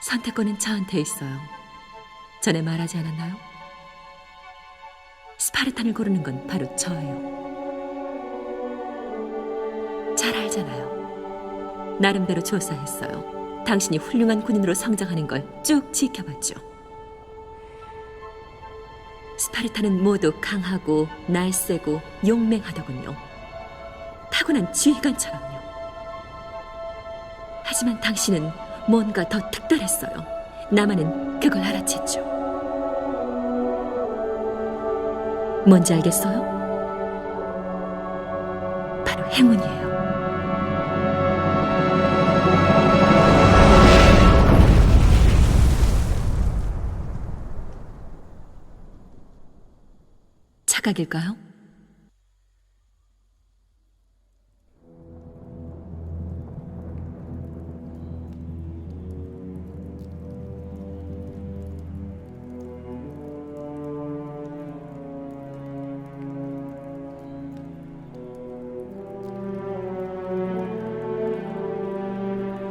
선택권은 저한테 있어요. 전에 말하지 않았나요? 스파르탄을 고르는 건 바로 저예요. 잘 알잖아요. 나름대로 조사했어요. 당신이 훌륭한 군인으로 성장하는 걸 쭉 지켜봤죠. 스파르타는 모두 강하고 날쌔고 용맹하더군요. 타고난 지휘관처럼요. 하지만 당신은 뭔가 더 특별했어요. 나만은 그걸 알아챘죠. 뭔지 알겠어요? 바로 행운이에요. 착각일까요?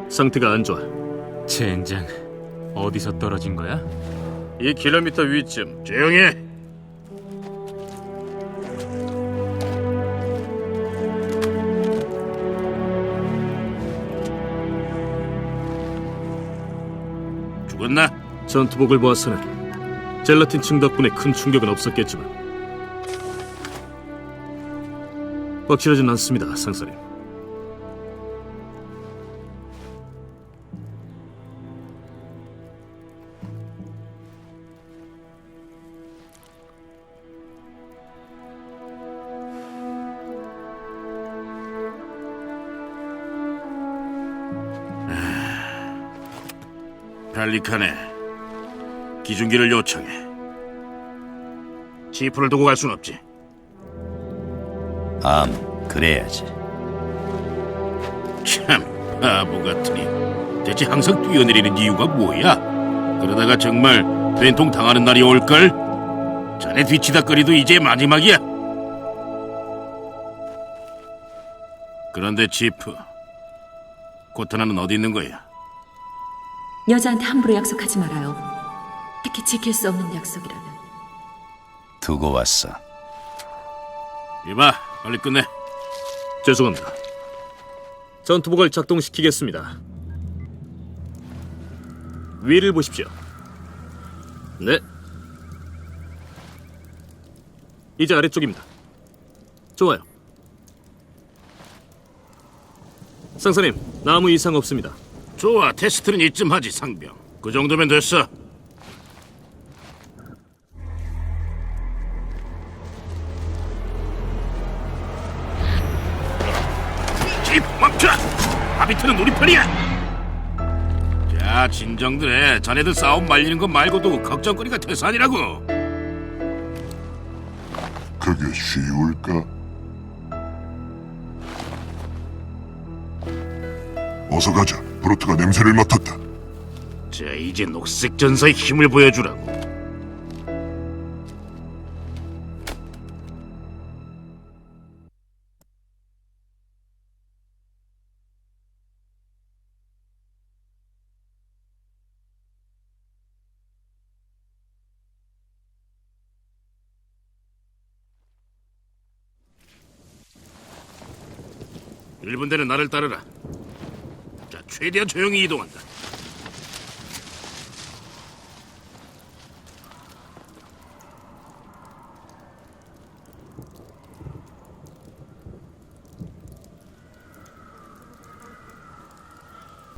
상태가 안 좋아. 젠장 어디서 떨어진 거야? 2km 위쯤 조용해. 죽었나? 전투복을 보아서는 젤라틴 층 덕분에 큰 충격은 없었겠지만 확실하진 않습니다, 상사님. 펠리칸에 기중기를 요청해. 지프를 두고 갈 순 없지. 암, 그래야지. 참 바보 같으니. 대체 항상 뛰어내리는 이유가 뭐야? 그러다가 정말 된통 당하는 날이 올걸? 자네 뒤치다거리도 이제 마지막이야. 그런데 지프, 코타나는 어디 있는 거야? 여자한테 함부로 약속하지 말아요. 특히 지킬 수 없는 약속이라면. 두고 왔어. 이봐, 빨리 끝내. 죄송합니다. 전투복을 작동시키겠습니다. 위를 보십시오. 네. 이제 아래쪽입니다. 좋아요. 상사님, 아무 이상 없습니다. 좋아, 테스트는 이쯤 하지, 상병. 그 정도면 됐어. 집 멈춰! 하비트는 우리 편이야! 자, 진정들 해. 자네들 싸움 말리는 것 말고도 걱정거리가 태산이라고. 그게 쉬울까? 어서 가자. 브로트가 냄새를 맡았다. 자, 이제 녹색 전사의 힘을 보여주라고. 일분대는 나를 따르라. 자, 최대한 조용히 이동한다.